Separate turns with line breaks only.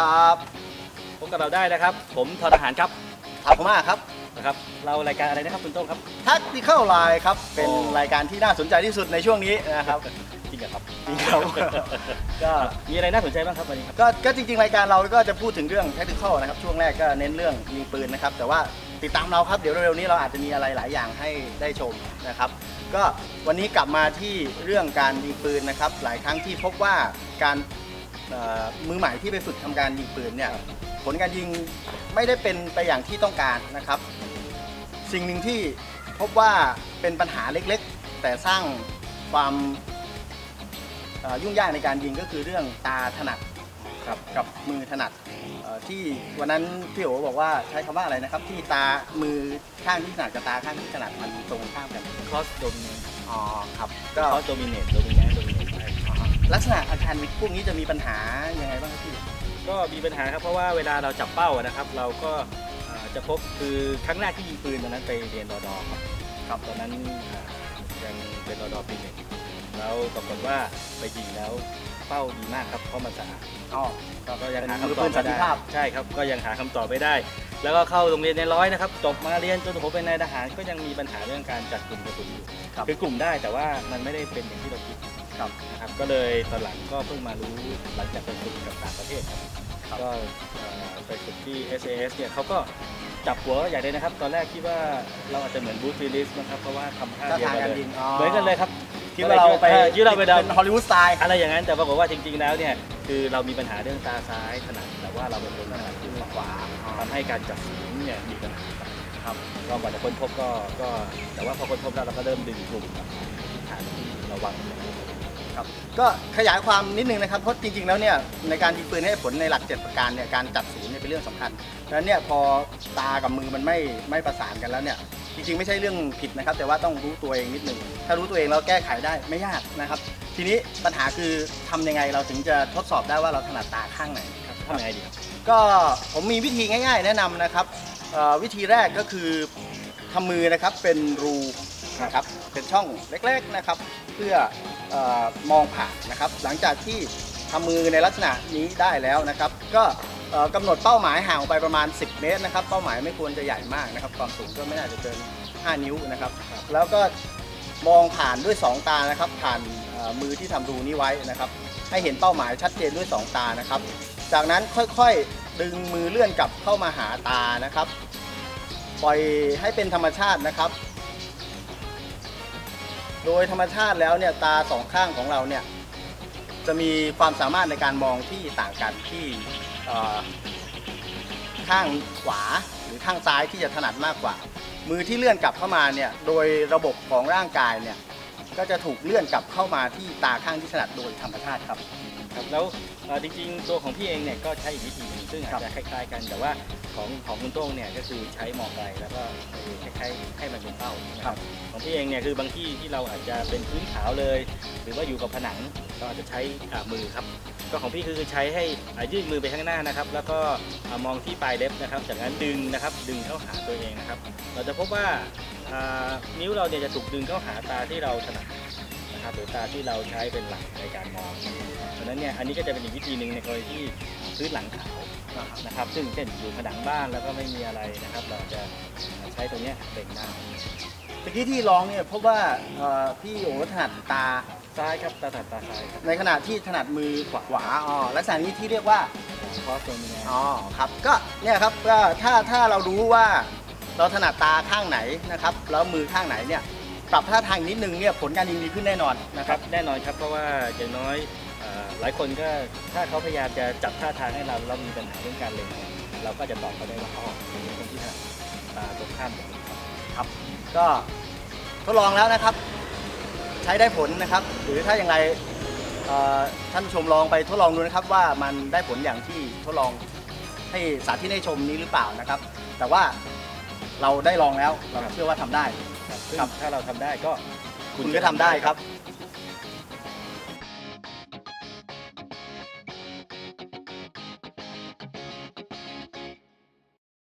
ครับ
พบกับเราได้นะครับ ผมทอทหารครับ
ถามผมมาครับ
นะครับ เรารายการอะไรนะครับคุณโต้งครับ
ทักที่เข้าไลน์ครับ เป็น
โอ้
รายการที่น่าสนใจที่สุดในช่วงนี้นะครับ
จริงเหรอครับ
จริงครับ ก็
มีอะไรน่าสนใจบ้างครับวันนี้ครับ
ก็ก็จริงๆ รายการเราก็จะพูดถึงเรื่อง tactical นะครับ ช่วงแรกก็เน้นเรื่องยิงปืนนะครับ แต่ว่าติดตามเราครับ เดี๋ยวเร็วๆนี้เราอาจจะมีอะไรหลายอย่างให้ได้ชมนะครับ ก็วันนี้กลับมาที่เรื่องการยิงปืนนะครับ หลายครั้งที่พบว่าการเอ่อมือใหม่ที่ไปฝึกทำการยิงปืนเนี่ยผลการยิงไม่ได้เป็นไปอย่างที่ต้องการนะครับ สิ่งหนึ่งที่พบว่าเป็นปัญหาเล็กๆ แต่สร้างความเอ่อยุ่งยากในการยิงก็คือเรื่องตาถนัดกับกับมือถนัดเอ่อที่วันนั้นพี่โอบอกว่าใช้คำว่าอะไรนะครับ ที่ตามือข้างที่ถนัดกับตาข้างที่ถนัดมันตรงข้ามกัน
cross dominate
อ๋อครับก็
cross dominate dominate dominate
ลักษณะอาการพวกนี้จะมีปัญหายังไงบ้างครับพี่
ก็มีปัญหาครับเพราะว่าเวลาเราจับเป้าอะนะครับ เราก็อ่าจะพบคือครั้งแรกที่ยิงปืนตอนนั้นไปเรียนรอดอครับครับตอนนั้นอ่ายังเป็นรอดอปีหนึ่งแล้วปรากฏว่าไปยิงแล้วเป้าดีมากครับเพราะมันสะอาด
อ๋อ
ก็ยังหา
มือ
คำตอ
ปื
บ
นสั
ไม่
นติ
ได้
ภาพ
ใช่ครับก็ยังหาคำตอบไม่ได้ แล้วก็เข้าโรงเรียนในร้อยนะครับจบมาเรียนจนผมเป็นนายทหารก็ยังมีปัญหาเรื่องการจัดกลุ่มกระสุนอยู่
ครับ
คือกลุ่มได้แต่ว่ามันไม่ได้เป็นอย่างที่เราคิด
ครับ
นะครับก็เลยตอนหลังก็เพิ่งมารู้หลังจากไปฝึกกับต่างประเทศครับก็เอ่อไปฝึกที่ SAS เนี่ยเขาก็จับหัวใหญ่เลยนะครับ ตอนแรกคิดว่าเราอาจจะเหมือนบูธฟิลิสนะครับเพราะว่าทำท่า
ท่า
เดียว
ทาง
กัน
การ
เลย
ยิงอ๋อ
เหมือนกันเลยครับ
คิดว่าเราไป
ออคิดว่าเราไปดำ
เป็นฮอลลีวูดสไตล์
อะไรอย่างนั้นแต่ปรากฏว่าจริงๆแล้วเนี่ยคือเรามีปัญหาเรื่องตาซ้ายถนัดแต่ว่าเราเป็นคนถนัดมือขวาทำให้การจับสีเนี่ยมีปัญหาครับก็กว่าจะค้นพบก็ก็ แต่ว่าพอค้นพบแล้วเราก็เริ่มดึงกลุ่มกับทิศทางที่เราวางไว้
ครับ ก็ขยายความนิดนึงนะครับเพราะจริงๆแล้วเนี่ยในการยิงปืนให้ผลในหลัก 7 ประการเนี่ยการจับศูนย์เนี่ยเป็นเรื่องสำคัญดังนั้นเนี่ยพอตากับมือมันไม่ไม่ประสานกันแล้วเนี่ยจริงๆไม่ใช่เรื่องผิดนะครับ แต่ว่าต้องรู้ตัวเองนิดนึงถ้ารู้ตัวเองแล้วแก้ไขได้ไม่ยากนะครับ ทีนี้ปัญหาคือทำยังไงเราถึงจะทดสอบได้ว่าเราถนัดตาข้างไหน
ครับทำยังไงดีครับ
ก็ผมมีวิธีง่ายๆ แนะนำนะครับเอ่อวิธีแรกก็คือทำมือนะครับเป็นรูนะครับเป็นช่องเล็กๆนะครับ เพื่อ ออมองผ่านนะครับ หลังจากที่ทำมือในลักษณะนี้ได้แล้วนะครับ ก็กำหนดเป้าหมายห่างออกไปประมาณ 10 เมตรนะครับ เป้าหมายไม่ควรจะใหญ่มากนะครับ ความสูงก็ไม่น่าจะเกิน 5 นิ้วนะครับ แล้วก็มองผ่านด้วย 2 ตานะครับ ผ่านมือที่ทำรูนี้ไว้นะครับ ให้เห็นเป้าหมายชัดเจนด้วย 2 ตานะครับ จากนั้นค่อยๆดึงมือเลื่อนกลับเข้ามาหาตานะครับ ปล่อยให้เป็นธรรมชาตินะครับ โดยธรรมชาติแล้วเนี่ยตาสองข้างของเราเนี่ยจะมีความสามารถในการมองที่ต่างกันที่ข้างขวาหรือข้างซ้ายที่จะถนัดมากกว่า มือที่เลื่อนกลับเข้ามาเนี่ยโดยระบบของร่างกายเนี่ยก็จะถูกเลื่อนกลับเข้ามาที่ตาข้างที่ถนัดโดยธรรมชาติครับ
ครับแล้วเอ่อจริงๆ ตัวของพี่เองเนี่ยก็ใช้อีกวิธีหนึงซึ่งอาจจะคล้ายๆกัน แต่ว่าของของคุณโต้งเนี่ยก็คือใช้มองไกลแล้วก็คล้ายๆให้มันเป็นเป้านะครับของพี่เองเนี่ยคือบางที่ที่เราอาจจะเป็นพื้นขาวเลย หรือว่าอยู่กับผนังเราอาจจะใช้อ่ามือครับ ก็ของพี่คือใช้ให้อ่ายื่นมือไปข้างหน้านะครับ แล้วก็อ่ามองที่ปลายเล็บนะครับ จากนั้นดึงนะครับดึงเข้าหาตัวเองนะครับ เราจะพบว่าอ่านิ้วเราเนี่ยจะถูกดึงเข้าหาตาที่เราถนัด นะครับหรือตาที่เราใช้เป็นหลักในการมองเพราะฉะนั้นเนี่ยอันนี้ก็จะเป็นอีกวิธีหนึ่งในกรณีที่พื้นหลังขาวนะครับ ซึ่งเช่นอยู่ผนังบ้านแล้วก็ไม่มีอะไรนะครับ เราจะใช้ตรงเนี้ยเบ่งหน้า
ตะกี้ที่ร้องเนี่ยพบว่าเอ่อพี่โอถนัดตา
ซ้ายครับตาถัดตาซ้ายครับ
ในขณะที่ถนัดมือขวาขวาอ๋อลักษณะนี้ที่เรียกว่า
คอสโดมิเน
อ๋อครับก็เนี่ยครับก็ถ้าถ้าเรารู้ว่า เราถนัดตาข้างไหนนะครับ แล้วมือข้างไหนเนี่ย ปรับท่าทางอีกนิดนึงเนี่ยผลการยิงดีขึ้นแน่นอนนะ
นะ
ค
ค
รั
รับบแน่นอนครับเพราะว่าอย่างน้อยเอ่อหลายคนก็ถ้าเขาพยายามจะจับท่าทางให้เราเรามีปัญหาเรื่องการเล็งเนี่ยเราก็จะตอบเขาได้ว่าอ๋อเป็นคนที่ถนัดตาตรงข้ามแบบนี้ครับ
ก็ทดลองแล้วนะครับ ใช้ได้ผลนะครับ หรือถ้าอย่างไรเอ่อท่านผู้ชมลองไปทดลองดูนะครับว่ามันได้ผลอย่างที่ทดลองให้สาธิตให้ชมนี้หรือเปล่านะครับ แต่ว่าเราได้ลองแล้วเราเชื่อว่าทำได้
ครับ ซึ่ง
ครับ
ถ้าเราทำได้ก็
คุณก็ทำได้ครับ